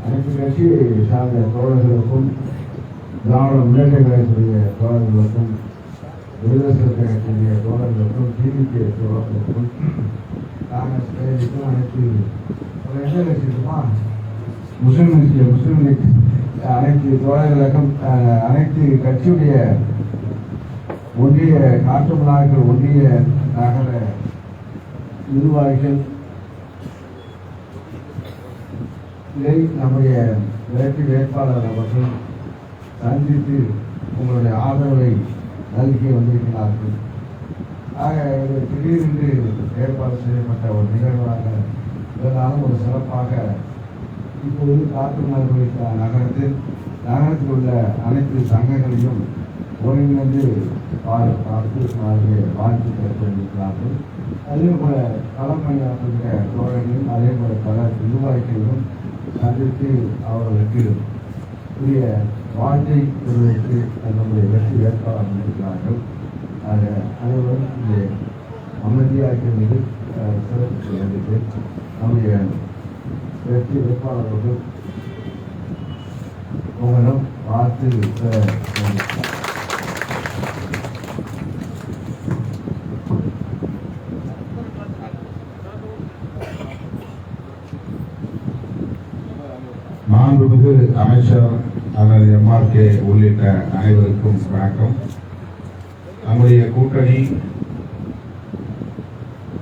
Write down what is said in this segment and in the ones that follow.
அனைத்து கட்சி சார்ந்த தோழர்களுக்கும் திராவிட முன்னேற்ற கழகத்துடைய தோழர்களுக்கும் விடுதலை சிறுத்தை கட்சியுடைய தோழர்களுக்கும் டிவிகே தோழர்களுக்கும் காங்கிரஸ் கட்சிக்கும் அனைத்து ஒரு எந்த கட்சி இருக்குமா முஸ்லீம் கட்சி முஸ்லிம் லீக் அனைத்து தோழர்களுக்கும் அனைத்து கட்சியுடைய ஒன்றிய காட்டுமலாக்கள் ஒன்றிய நகர நிர்வாகிகள் இதை நம்முடைய வேட்பு வேட்பாளர் அவர்கள் சந்தித்து உங்களுடைய ஆதரவை நல்கி வந்திருக்கிறார்கள். ஆக இது திடீரென்று ஏற்பாடு செய்யப்பட்ட ஒரு நிகழ்வாக இருந்தாலும் ஒரு சிறப்பாக இப்பொழுது காட்டுமலாக்கள் நகரத்தில் நகரத்தில் உள்ள அனைத்து சங்கங்களையும் ஒருங்கிணைந்து பார் பார்த்து அவர்கள் வாழ்த்து தெரிவித்திருக்கிறார்கள் அதே போல களப்பணியாற்றுகிற தோழர்களும் அதே போல பல நிர்வாகிகளும் சந்தித்து அவர்களுக்கு உரிய வாழ்க்கை பெறுவதற்கு நம்முடைய வெற்றி வேட்பாளர் இருக்கிறார்கள் ஆக அனைவரும் இந்த அமைதியாக இருக்கிறது சிறப்பு செய்கிறது நம்முடைய வெற்றி வேட்பாளர்கள் உங்களிடம் பார்த்து பெற வேண்டும். மாண்புமிகு அமைச்சர் அல்லது எம்ஆர்கே உள்ளிட்ட அனைவருக்கும் வணக்கம். நம்முடைய கூட்டணி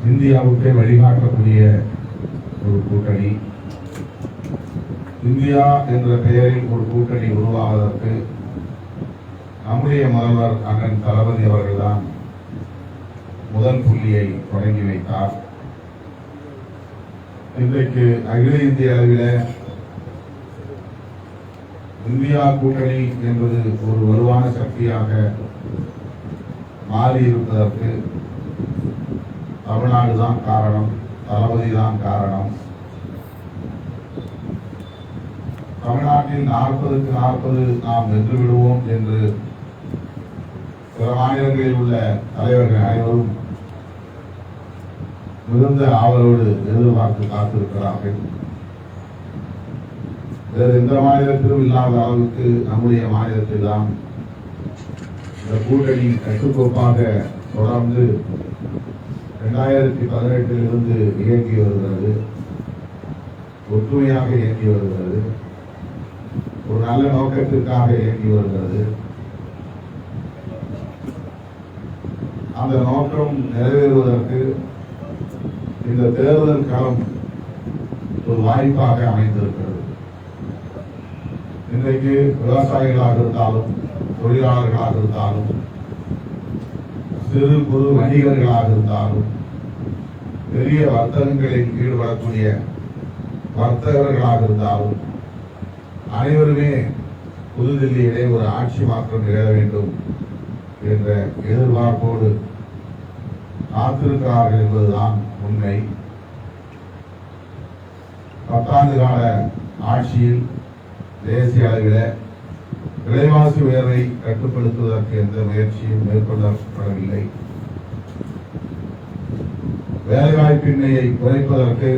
இந்தியாவுக்கே வழிகாட்டக்கூடிய ஒரு கூட்டணி. இந்தியா என்ற பெயரில் ஒரு கூட்டணி உருவாவதற்கு நம்முடைய முதல்வர் அண்ணன் தளபதி அவர்கள்தான் முதல் புள்ளியை தொடங்கி வைத்தார். இன்றைக்கு அகில இந்திய அளவில் இந்தியா கூட்டணி என்பது ஒரு வலுவான சக்தியாக மாறி இருப்பதற்கு தமிழ்நாடு தான் காரணம் தளபதி தான் காரணம். தமிழ்நாட்டில் நாற்பதுக்கு நாற்பது நாம் வென்று விடுவோம் என்று பிற மாநிலங்களில் உள்ள தலைவர்கள் அனைவரும் மிகுந்த ஆவலோடு எதிர்பார்த்து காத்திருக்கிறார்கள். வேறு எந்த மாநிலத்திலும் இல்லாத அளவுக்கு நம்முடைய மாநிலத்தில் தான் இந்த கூட்டணி கட்டுக்கோப்பாக தொடர்ந்து ரெண்டாயிரத்தி பதினெட்டில் இருந்து இயங்கி வருகிறது. ஒற்றுமையாக இயங்கி வருகிறது. ஒரு நல்ல நோக்கத்திற்காக இயங்கி வருகிறது. அந்த நோக்கம் நிறைவேறுவதற்கு இந்த தேர்தல் களம் ஒரு வாய்ப்பாக அமைந்திருக்கிறது. இன்றைக்கு விவசாயிகளாக இருந்தாலும் தொழிலாளர்களாக இருந்தாலும் சிறு குறு வணிகர்களாக இருந்தாலும் பெரிய வர்த்தகங்களில் ஈடுபடக்கூடிய வர்த்தகர்களாக இருந்தாலும் அனைவருமே புதுதில்லியிலே ஒரு ஆட்சி மாற்றம் நிகழ வேண்டும் என்ற எதிர்பார்ப்போடு காத்திருக்கிறார்கள் என்பதுதான் உண்மை. பத்தாண்டு கால ஆட்சியில் தேசிய அளவில் விலைவாசி உயர்வை கட்டுப்படுத்துவதற்கு எந்த முயற்சியும் மேற்கொள்ளப்படவில்லை. வேலைவாய்ப்பின்மையை குறைப்பதற்கு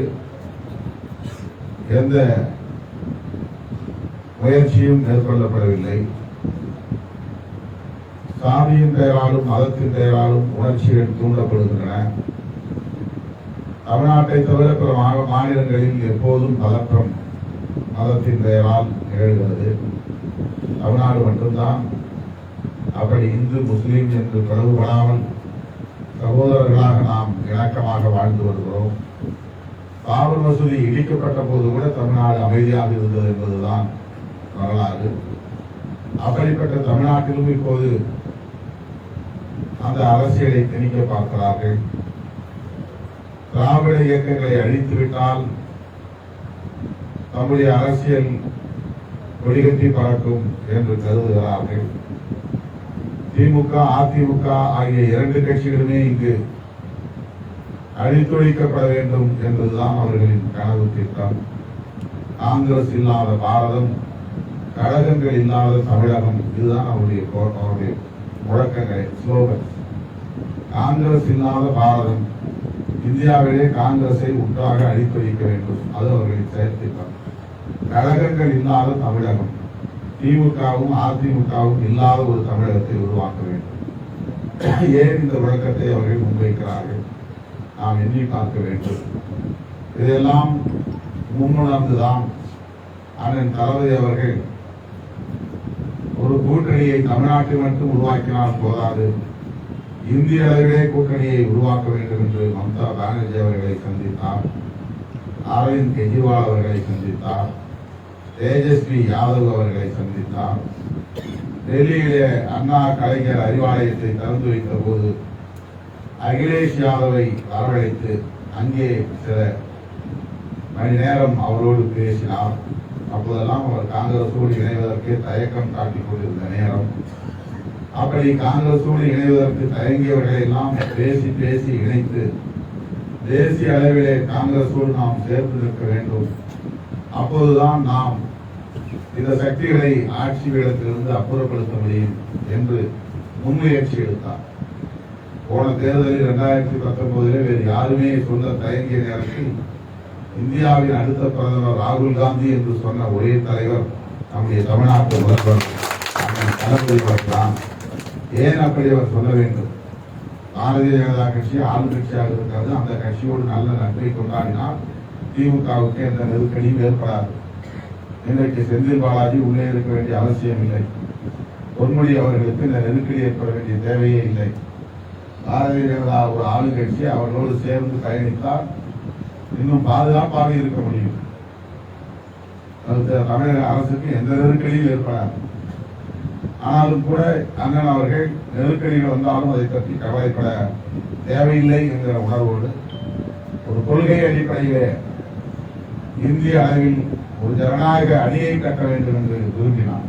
எந்த முயற்சியும் மேற்கொள்ளப்படவில்லை. சாமியின் பெயராலும் மதத்தின் பெயராலும் உணர்ச்சிகள் தூண்டப்படுகின்றன. தமிழ்நாட்டை தவிர பிற மாநிலங்களில் எப்போதும் பதற்றம் மதத்தின் பெயரால் நிகழ்கிறது தமிழ்நாடு மட்டும்தான். அப்படி இந்து முஸ்லீம் என்று பிளவுபடாமல் சகோதரர்களாக நாம் இணக்கமாக வாழ்ந்து வருகிறோம். பாபர் மசூதி இடிக்கப்பட்ட போது கூட தமிழ்நாடு அமைதியாக இருந்தது என்பதுதான் வரலாறு. அப்படிப்பட்ட தமிழ்நாட்டிலும் இப்போது அந்த அரசியலை திணிக்க பார்க்கிறார்கள். திராவிட இயக்கங்களை அழித்துவிட்டால் தம்முடைய அரசியல் கொடிகட்டி பறக்கும் என்று கருதுகிறார்கள் திமுக அதிமுக ஆகிய இரண்டு கட்சிகளுமே இங்கு அழித்தொழிக்கப்பட வேண்டும் என்பதுதான் அவர்களின் கனவு திட்டம். காங்கிரஸ் இல்லாத பாரதம் கழகங்கள் இல்லாத தமிழகம் இதுதான் அவருடைய அவருடைய முழக்கங்கள் ஸ்லோகன் காங்கிரஸ் இல்லாத பாரதம் இந்தியாவிலே காங்கிரஸை ஒன்றாக அழிப்பறிக்க வேண்டும். அது அவர்களின் செயற்திட்டம் கழகங்கள் இல்லாத தமிழகம். திமுகவும் அதிமுகவும் இல்லாத ஒரு தமிழகத்தை உருவாக்க வேண்டும். ஏன் இந்த விளக்கத்தை அவர்கள் முன்வைக்கிறார்கள்? நாம் எண்ணி பார்க்க வேண்டும். இதையெல்லாம் முன்னுணர்ந்துதான் அண்ணன் தளபதி அவர்கள் ஒரு கூட்டணியை தமிழ்நாட்டில் மட்டும் உருவாக்கினால் போதாது. இந்திய அளவிலே கூட்டணியை உருவாக்க வேண்டும் என்று மம்தா பானர்ஜி அவர்களை சந்தித்தார். அரவிந்த் கெஜ்ரிவால் அவர்களை சந்தித்தார். தேஜஸ்வி யாதவ் அவர்களை சந்தித்தார் டெல்லியிலே அண்ணா கலைஞர் அறிவாலயத்தை திறந்து வைத்த போது அகிலேஷ் யாதவை வரவழைத்து அங்கே சில மணி நேரம் அவரோடு பேசினார். அப்போதெல்லாம் அவர் காங்கிரசோடு இணைவதற்கு தயக்கம் காட்டிக் கொண்டிருந்த நேரம். அப்படி காங்கிரசோடு இணைவதற்கு தயங்கியவர்களை எல்லாம் பேசி பேசி இணைத்து தேசிய அளவிலே காங்கிரசோடு நாம் சேர்த்து நிற்க வேண்டும். அப்போதுதான் நாம் இந்த சக்திகளை ஆட்சி வேடத்திலிருந்து அப்புறப்படுத்த முடியும் என்று முன்முயற்சி எடுத்தார். போன தேர்தலில் இரண்டாயிரத்தி பத்தொன்பதிலே வேறு யாருமே சொல்ல தயங்கிய நேரத்தில் இந்தியாவின் அடுத்த பிரதமர் ராகுல் காந்தி என்று சொன்ன ஒரே தலைவர் நம்முடைய தமிழ்நாட்டு முதல்வர் தளபதி ஏன் அப்படி அவர் சொல்ல வேண்டும்? பாரதிய ஜனதா கட்சி ஆளும் கட்சியாக இருக்காது அந்த கட்சியோடு நல்ல நட்பை கொண்டாடினால் திமுகவுக்கு எந்த நெருக்கடியும் ஏற்படாது. இன்றைக்கு செந்தில் பாலாஜி உள்ளே இருக்க வேண்டிய அவசியம் இல்லை. பொன்முடி அவர்களுக்கு இந்த நெருக்கடி ஏற்பட வேண்டிய தேவையே இல்லை. பாரதிய ஜனதா ஒரு ஆளுங்கட்சி அவர்களோடு சேர்ந்து பயணித்தால் இன்னும் பாதுகாப்பாக இருக்க முடியும். தமிழக அரசுக்கு எந்த நெருக்கடியும் ஏற்படாது. ஆனாலும் கூட அண்ணன் அவர்கள் நெருக்கடிகள் வந்தாலும் அதை பற்றி கவலைப்பட தேவையில்லை என்கிற உணர்வோடு ஒரு கொள்கை அடிப்படையிலே இந்திய அளவில் ஒரு ஜனநாயக அணியை கட்ட வேண்டும் என்று விரும்பினார்.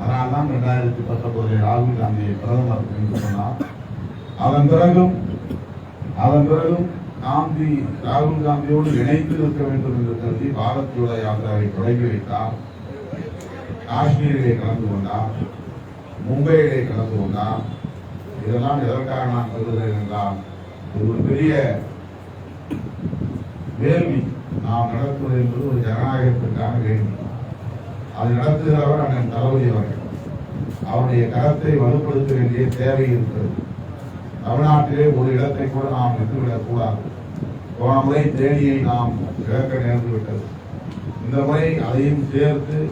அதனால்தான் இரண்டாயிரத்தி பத்தொன்பதில் ராகுல் காந்தியை பிரதமர் என்று சொன்னார். அதன் பிறகும் அதன் பிறகும் காந்தி ராகுல் காந்தியோடு இணைந்து இருக்க வேண்டும் என்று கருதி பாரத் ஜோடோ யாத்திராவை தொடங்கி வைத்தார். காஷ்மீரிலே கலந்து கொண்டார். மும்பையிலே கலந்து கொண்டார். இதெல்லாம் எதற்காக நான் கருதுகிறேன் என்றால் இது ஒரு பெரிய வேள்வி. நாம் நடத்துவது என்பது ஒரு ஜனநாயகத்திற்கான வேண்டும் அது நடத்துகிறவர் அண்ணன் தளபதி அவர்கள். அவருடைய கரத்தை வலுப்படுத்த வேண்டிய தேவை இருக்கிறது. தமிழ்நாட்டிலே ஒரு இடத்தை கூட நாம் விட்டுவிடக் கூடாது. போன முறை தேனியை நாம் இழக்க நேர்ந்து விட்டது. இந்த முறை அதையும் சேர்த்து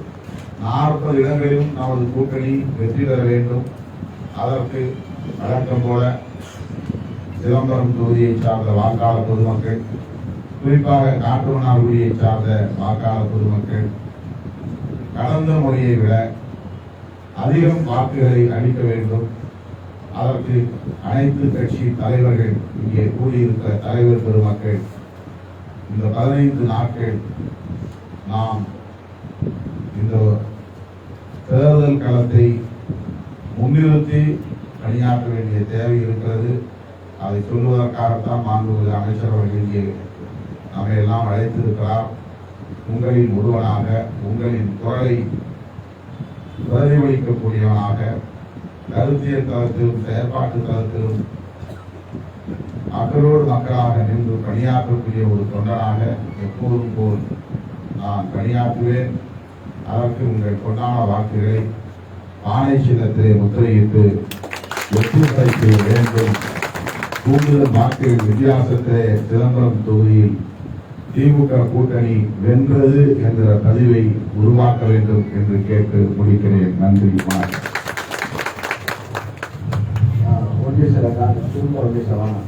நாற்பது இடங்களிலும் நமது கூட்டணி வெற்றி பெற வேண்டும். அதற்கு வழக்கம் போல சிதம்பரம் தொகுதியை சார்ந்த வாக்காளர் பொதுமக்கள் குறிப்பாக காட்டுமன்னார்குடியை சார்ந்த வாக்காளர் பொதுமக்கள் கடந்த முறையை விட அதிகம் வாக்குகளை அளிக்க வேண்டும். அதற்கு அனைத்து கட்சி தலைவர்கள் இங்கே கூடியிருக்கிற தலைவர் பெருமக்கள் இந்த பதினைந்து நாட்கள் நாம் இந்த தேர்தல் களத்தை முன்னிறுத்தி பணியாற்ற வேண்டிய தேவை இருக்கிறது. அதை சொல்வதற்காகத்தான் மாண்புமிகு அமைச்சர் அவர்கள் இங்கே நம்மையெல்லாம் அழைத்திருக்கிறார். உங்களின் ஒருவனாக உங்களின் குரலை பிரதிபலிக்கக்கூடியவனாக கருத்தியல் தளத்திலும் செயற்பாட்டு தளத்திலும் மக்களோடு மக்களாக நின்று பணியாற்றக்கூடிய ஒரு தொண்டனாக எப்போதும் போல் நான் பணியாற்றுவேன். அதற்கு உங்கள் பொன்னான வாக்குகளை ஆணை சின்னத்திலே முத்திரையிட்டு ஒத்துழைக்க வேண்டும். கூடுதல் வாக்கு வித்தியாசத்திலே சிதம்பரம் தொகுதியில் திமுக கூட்டணி வென்றது என்ற பதிவை உருவாக்க வேண்டும் என்று கேட்டு முடிக்கிறேன். நன்றி வணக்கம். ஒன்றிய சில திரும்ப ஒன்றிய சவானா